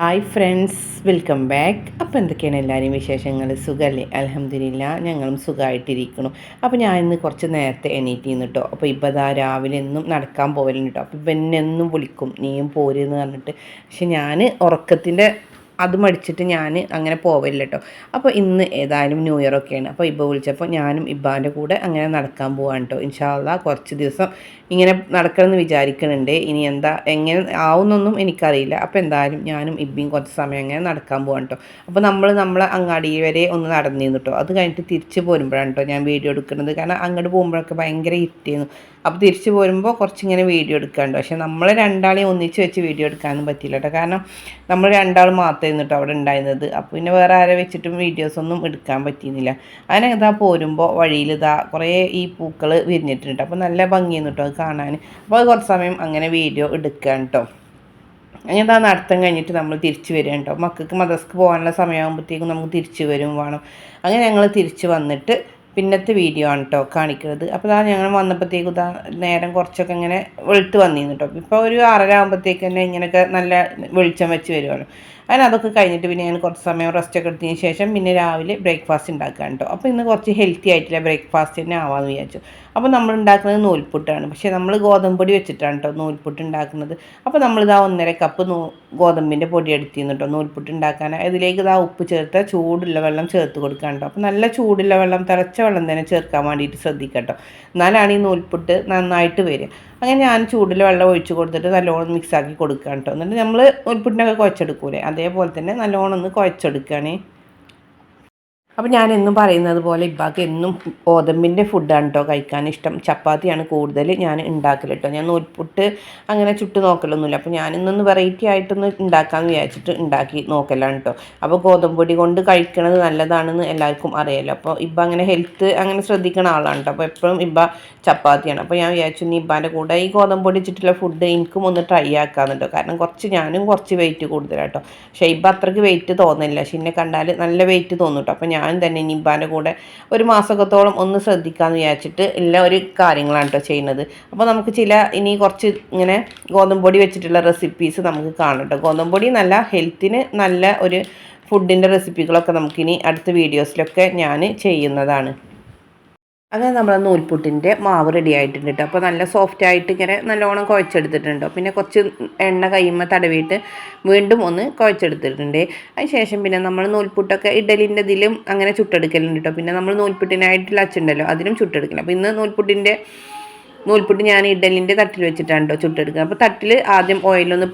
Hi friends welcome back അപ്പോൾ എന്തൊക്കെയാണ് എല്ലാവരും വിശേഷങ്ങൾ സുഖമല്ലേ അലഹമില്ല ഞങ്ങളും സുഖമായിട്ടിരിക്കണം അപ്പോൾ ഞാൻ ഇന്ന് കുറച്ച് നേരത്തെ എണീറ്റ് കേട്ടോ അപ്പോൾ ഇപ്പോൾ ഇതാ രാവിലെ എന്നും നടക്കാൻ പോകലുണ്ട് കേട്ടോ അപ്പോൾ ഇപ്പം എന്നെ എന്നും വിളിക്കും നീയും പോരെന്ന് പറഞ്ഞിട്ട്. പക്ഷെ ഞാൻ ഉറക്കത്തിന്റെ അത് മടിച്ചിട്ട് ഞാൻ അങ്ങനെ പോവില്ല കേട്ടോ അപ്പോൾ ഇന്ന് ഏതായാലും ന്യൂ ഇയർ ഒക്കെയാണ്. അപ്പോൾ ഇബ്ബ വിളിച്ചപ്പോൾ ഞാനും ഇബ്ബാന്റെ കൂടെ അങ്ങനെ നടക്കാൻ പോവാണ് കേട്ടോ ഇൻഷാല്ല കുറച്ച് ദിവസം ഇങ്ങനെ നടക്കണമെന്ന് വിചാരിക്കുന്നുണ്ട് ഇനി എന്താ എങ്ങനെ ആവുന്നൊന്നും എനിക്കറിയില്ല. അപ്പോൾ എന്തായാലും ഞാനും ഇബ്ബിയും കുറച്ച് സമയം അങ്ങനെ നടക്കാൻ പോവാണ് കേട്ടോ അപ്പോൾ നമ്മൾ നമ്മളെ അങ്ങാടി വരെ ഒന്ന് നടന്നിരുന്നു കേട്ടോ അത് കഴിഞ്ഞിട്ട് തിരിച്ച് പോരുമ്പോഴാണ് കേട്ടോ ഞാൻ വീഡിയോ എടുക്കുന്നത്. കാരണം അങ്ങോട്ട് പോകുമ്പോഴൊക്കെ ഭയങ്കര ഇറ്റിയിരുന്നു അപ്പോൾ തിരിച്ചു പോരുമ്പോൾ കുറച്ചിങ്ങനെ വീഡിയോ എടുക്കാണ്ട്. പക്ഷേ നമ്മൾ രണ്ടാളെയും ഒന്നിച്ച് വെച്ച് വീഡിയോ എടുക്കാനൊന്നും പറ്റില്ല കേട്ടോ കാരണം നമ്മൾ രണ്ടാൾ മാത്രമായിരുന്നു കേട്ടോ അവിടെ ഉണ്ടായിരുന്നത്. അപ്പോൾ പിന്നെ വേറെ ആരെ വെച്ചിട്ടും വീഡിയോസൊന്നും എടുക്കാൻ പറ്റിയിരുന്നില്ല. അങ്ങനെ ഇതാ പോരുമ്പോൾ വഴിയിൽ ഇതാ കുറേ ഈ പൂക്കൾ വിരിഞ്ഞിട്ടുണ്ട്. അപ്പോൾ നല്ല ഭംഗിയെന്ന് കേട്ടോ അത് കാണാൻ. അപ്പോൾ കുറച്ച് സമയം അങ്ങനെ വീഡിയോ എടുക്കാൻ കേട്ടോ അങ്ങനെ ആ നടത്തം കഴിഞ്ഞിട്ട് നമ്മൾ തിരിച്ചു വരിക കേട്ടോ മക്കൾക്ക് മദർസ്ക്ക് പോകാനുള്ള സമയമാകുമ്പോഴത്തേക്കും നമുക്ക് തിരിച്ചു വരും വേണം. അങ്ങനെ ഞങ്ങൾ തിരിച്ചു വന്നിട്ട് പിന്നത്തെ വീഡിയോ ആണ് കേട്ടോ കാണിക്കുന്നത്. അപ്പോൾ ഇതാ ഞങ്ങൾ വന്നപ്പോഴത്തേക്കും ഇതാ നേരം കുറച്ചൊക്കെ ഇങ്ങനെ വെളുത്ത് വന്നിരുന്നു കേട്ടോ ഇപ്പോൾ ഒരു ആറര ആകുമ്പോഴത്തേക്ക് തന്നെ ഇങ്ങനെയൊക്കെ നല്ല വെളിച്ചം വെച്ച് വരുമല്ലോ അങ്ങനെ അതൊക്കെ കഴിഞ്ഞിട്ട് പിന്നെ ഞാൻ കുറച്ച് സമയം റെസ്റ്റ് ഒക്കെ എടുത്തതിന് ശേഷം പിന്നെ രാവിലെ ബ്രേക്ക്ഫാസ്റ്റ് ഉണ്ടാക്കാൻ കേട്ടോ. അപ്പോൾ ഇന്ന് കുറച്ച് ഹെൽത്തി ആയിട്ടുള്ള ബ്രേക്ക്ഫാസ്റ്റ് തന്നെ ആവാമെന്ന് വിചാരിച്ചു. അപ്പോൾ നമ്മൾ ഉണ്ടാക്കുന്നത് നൂൽപുട്ടാണ്. പക്ഷേ നമ്മൾ ഗോതമ്പൊടി വെച്ചിട്ടാണ് കേട്ടോ നൂൽപുട്ട് ഉണ്ടാക്കുന്നത്. അപ്പോൾ നമ്മളിതാ ഒന്നര കപ്പ് നൂ ഗോതമ്പിന്റെ പൊടി എടുത്തിരുന്നു കേട്ടോ നൂൽപുട്ട് ഉണ്ടാക്കാൻ. അതിലേക്ക് ഇതാ ഉപ്പ് ചേർത്ത് ചൂടുള്ള വെള്ളം ചേർത്ത് കൊടുക്കാൻ കേട്ടോ. അപ്പോൾ നല്ല ചൂടുള്ള വെള്ളം തിളച്ച വെള്ളം തന്നെ ചേർക്കാൻ വേണ്ടിയിട്ട് ശ്രദ്ധിക്കട്ടോ എന്നാലാണ് ഈ നൂൽപുട്ട് നന്നായിട്ട് വരിക. അങ്ങനെ ഞാൻ ചൂടിൽ വെള്ളം ഒഴിച്ച് കൊടുത്തിട്ട് നല്ലോണം മിക്സാക്കി കൊടുക്കാം കേട്ടോ. എന്നിട്ട് നമ്മൾ നൂൽപുട്ടിനൊക്കെ കുഴച്ചെടുക്കൂലേ? അതേപോലെ തന്നെ നല്ലോണം ഒന്ന് കുഴച്ചെടുക്കുകയാണേ. അപ്പോൾ ഞാൻ എന്നും പറയുന്നത് പോലെ ഇബ്ബാക്ക് എന്നും ഗോതമ്പിന്റെ ഫുഡാണ് കേട്ടോ കഴിക്കാൻ ഇഷ്ടം. ചപ്പാത്തിയാണ് കൂടുതൽ ഞാൻ ഉണ്ടാക്കൽ കേട്ടോ ഞാൻ നൂൽപുട്ട് അങ്ങനെ ചുട്ട് നോക്കലൊന്നുമില്ല. അപ്പോൾ ഞാൻ ഇന്നൊന്ന് വെറൈറ്റി ആയിട്ടൊന്ന് ഉണ്ടാക്കാമെന്ന് വിചാരിച്ചിട്ട് ഉണ്ടാക്കി നോക്കലാണ് കേട്ടോ അപ്പോൾ ഗോതമ്പൊടി കൊണ്ട് കഴിക്കണത് നല്ലതാണെന്ന് എല്ലാവർക്കും അറിയാമല്ലോ അപ്പോൾ ഇബ്ബ അങ്ങനെ ഹെൽത്ത് അങ്ങനെ ശ്രദ്ധിക്കണ ആളാണ് കേട്ടോ അപ്പോൾ എപ്പോഴും ഇബ്ബ ചപ്പാത്തിയാണ്. അപ്പോൾ ഞാൻ വിചാരിച്ചു ഇനി ഇബ്ബാന്റെ കൂടെ ഈ ഗോതമ്പൊടി വെച്ചിട്ടുള്ള ഫുഡ് എനിക്കും ഒന്ന് ട്രൈ ആക്കാമെന്നുണ്ടോ കാരണം കുറച്ച് ഞാനും കുറച്ച് വെയിറ്റ് കൂടുതലാട്ടോ പക്ഷേ ഇബ്ബ അത്രയ്ക്ക് വെയിറ്റ് തോന്നില്ല പക്ഷെ എന്നെ കണ്ടാൽ നല്ല വെയിറ്റ് തോന്നും കേട്ടോ അപ്പോൾ ഞാൻ ഞാൻ തന്നെ നിബാന്റെ കൂടെ ഒരു മാസത്തോളം ഒന്ന് ശ്രദ്ധിക്കാമെന്ന് വിചാരിച്ചിട്ട് എല്ലാ ഒരു കാര്യങ്ങളാണ് കേട്ടോ ചെയ്യുന്നത്. അപ്പോൾ നമുക്ക് ചില ഇനി കുറച്ച് ഇങ്ങനെ ഗോതമ്പൊടി വെച്ചിട്ടുള്ള റെസിപ്പീസ് നമുക്ക് കാണാം കേട്ടോ ഗോതമ്പൊടി നല്ല ഹെൽത്തിന് നല്ല ഒരു ഫുഡിന്റെ റെസിപ്പികളൊക്കെ നമുക്കിനി അടുത്ത വീഡിയോസിലൊക്കെ ഞാൻ ചെയ്യുന്നതാണ്. അങ്ങനെ നമ്മൾ നൂൽപുട്ടിന്റെ മാവ് റെഡി ആയിട്ടുണ്ട് കേട്ടോ അപ്പോൾ നല്ല സോഫ്റ്റ് ആയിട്ട് ഇങ്ങനെ നല്ലോണം കുഴച്ചെടുത്തിട്ടുണ്ട് പിന്നെ കുറച്ച് എണ്ണ കയ്യുമ്പോൾ തടവിയിട്ട് വീണ്ടും ഒന്ന് കുഴച്ചെടുത്തിട്ടുണ്ട്. അതിന് ശേഷം പിന്നെ നമ്മൾ നൂൽപുട്ടൊക്കെ ഇഡലിന്റെ ഇതിലും അങ്ങനെ ചുട്ടെടുക്കലുണ്ട് കേട്ടോ പിന്നെ നമ്മൾ നൂൽപുട്ടിനായിട്ടുള്ള അച്ചുണ്ടല്ലോ അതിനും ചുട്ടെടുക്കണം. അപ്പോൾ ഇന്ന് നൂൽപുട്ടിന്റെ നൂൽപുട്ട് ഞാൻ ഇഡലിന്റെ തട്ടിൽ വെച്ചിട്ടാണ് കേട്ടോ ചുട്ടെടുക്കുക അപ്പോൾ തട്ടിൽ ആദ്യം ഓയിലൊന്ന്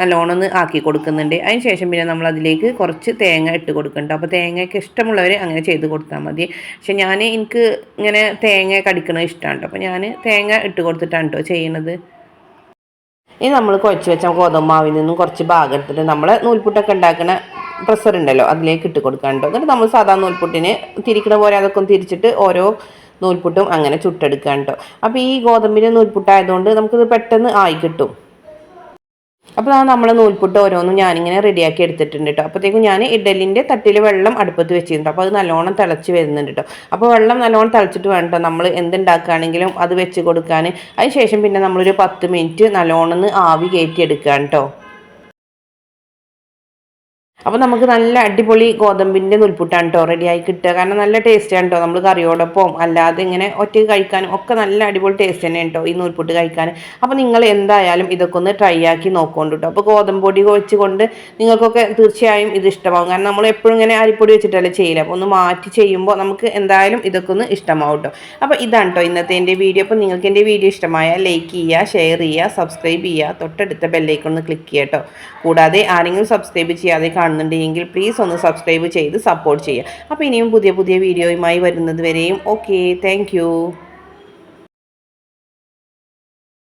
നല്ലോണം ഒന്ന് ആക്കി കൊടുക്കുന്നുണ്ട്. അതിന് ശേഷം പിന്നെ നമ്മൾ അതിലേക്ക് കുറച്ച് തേങ്ങ ഇട്ട് കൊടുക്കുന്നുണ്ട്. അപ്പോൾ തേങ്ങയ്ക്ക് ഇഷ്ടമുള്ളവർ അങ്ങനെ ചെയ്ത് കൊടുത്താൽ മതി. പക്ഷെ ഞാൻ എനിക്ക് ഇങ്ങനെ തേങ്ങ കടിക്കണത് ഇഷ്ടമാണ് അപ്പോൾ ഞാൻ തേങ്ങ ഇട്ട് കൊടുത്തിട്ടാണ് കേട്ടോ ചെയ്യണത്. ഇനി നമ്മൾ കുഴച്ച് വെച്ച ഗോതമ്പാവിൽ നിന്നും കുറച്ച് ഭാഗം എടുത്തിട്ട് നമ്മൾ നൂൽപുട്ടൊക്കെ ഉണ്ടാക്കുന്ന പ്രഷർ ഉണ്ടല്ലോ അതിലേക്ക് ഇട്ട് കൊടുക്കാനുണ്ടോ എന്നിട്ട് നമ്മൾ സാധാ നൂൽപുട്ടിന് തിരിക്കണ പോലെ അതൊക്കെ ഒന്ന് തിരിച്ചിട്ട് ഓരോ നൂൽപുട്ടും അങ്ങനെ ചുട്ടെടുക്കാൻ കേട്ടോ അപ്പോൾ ഈ ഗോതമ്പിന്റെ നൂൽപുട്ടായതുകൊണ്ട് നമുക്കിത് പെട്ടെന്ന് ആയി കിട്ടും. അപ്പോൾ ആ നമ്മൾ നൂൽപുട്ട് ഓരോന്നും ഞാനിങ്ങനെ റെഡിയാക്കി എടുത്തിട്ടുണ്ട് കേട്ടോ അപ്പോഴത്തേക്കും ഞാൻ ഇഡലിന്റെ തട്ടിൽ വെള്ളം അടുപ്പത്ത് വെച്ചിട്ടുണ്ട് അപ്പോൾ അത് നല്ലോണം തിളച്ച് വരുന്നുണ്ട് കേട്ടോ അപ്പോൾ വെള്ളം നല്ലോണം തിളച്ചിട്ട് വേണ്ട നമ്മൾ എന്തുണ്ടാക്കുകയാണെങ്കിലും അത് വെച്ച് കൊടുക്കാൻ അതിന് ശേഷം പിന്നെ നമ്മളൊരു പത്ത് മിനിറ്റ് നല്ലോണം ആവി കയറ്റി എടുക്കുകയാണ് കേട്ടോ അപ്പോൾ നമുക്ക് നല്ല അടിപൊളി ഗോതമ്പിന്റെ നുൽപ്പുട്ടാണ് കേട്ടോ റെഡിയായി കിട്ടുക. കാരണം നല്ല ടേസ്റ്റാണ് കേട്ടോ നമ്മൾ കറിയോടൊപ്പം. അല്ലാതെ ഇങ്ങനെ ഒറ്റയ്ക്ക് കഴിക്കാനും ഒക്കെ നല്ല അടിപൊളി ടേസ്റ്റ് തന്നെയാണ് കേട്ടോ ഈ നൂൽപ്പുട്ട് കഴിക്കാൻ. അപ്പോൾ നിങ്ങൾ എന്തായാലും ഇതൊക്കെ ഒന്ന് ട്രൈ ആക്കി നോക്കുകൊണ്ട് കേട്ടോ അപ്പോൾ ഗോതമ്പ് പൊടി വെച്ചുകൊണ്ട് നിങ്ങൾക്കൊക്കെ തീർച്ചയായും ഇത് ഇഷ്ടമാകും കാരണം നമ്മൾ എപ്പോഴും ഇങ്ങനെ അരിപ്പൊടി വെച്ചിട്ടല്ലേ ചെയ്യില്ല അപ്പോൾ ഒന്ന് മാറ്റി ചെയ്യുമ്പോൾ നമുക്ക് എന്തായാലും ഇതൊക്കെ ഒന്ന് ഇഷ്ടമാവും കേട്ടോ അപ്പോൾ ഇതാണ് കേട്ടോ ഇന്നത്തെ എന്റെ വീഡിയോ അപ്പോൾ നിങ്ങൾക്ക് എന്റെ വീഡിയോ ഇഷ്ടമായ ലൈക്ക് ചെയ്യുക ഷെയർ ചെയ്യുക സബ്സ്ക്രൈബ് ചെയ്യുക. തൊട്ടടുത്ത ബെല്ലേക്കൊന്ന് ക്ലിക്ക് ചെയ്യാം കേട്ടോ കൂടാതെ ആരെങ്കിലും സബ്സ്ക്രൈബ് ചെയ്യാതെ കാണും കാണുന്നുണ്ടെങ്കിൽ പ്ലീസ് ഒന്ന് സബ്സ്ക്രൈബ് ചെയ്ത് സപ്പോർട്ട് ചെയ്യുക. അപ്പോൾ ഇനിയും പുതിയ പുതിയ വീഡിയോയുമായി വരുന്നത് വരെയും ഓക്കെ താങ്ക്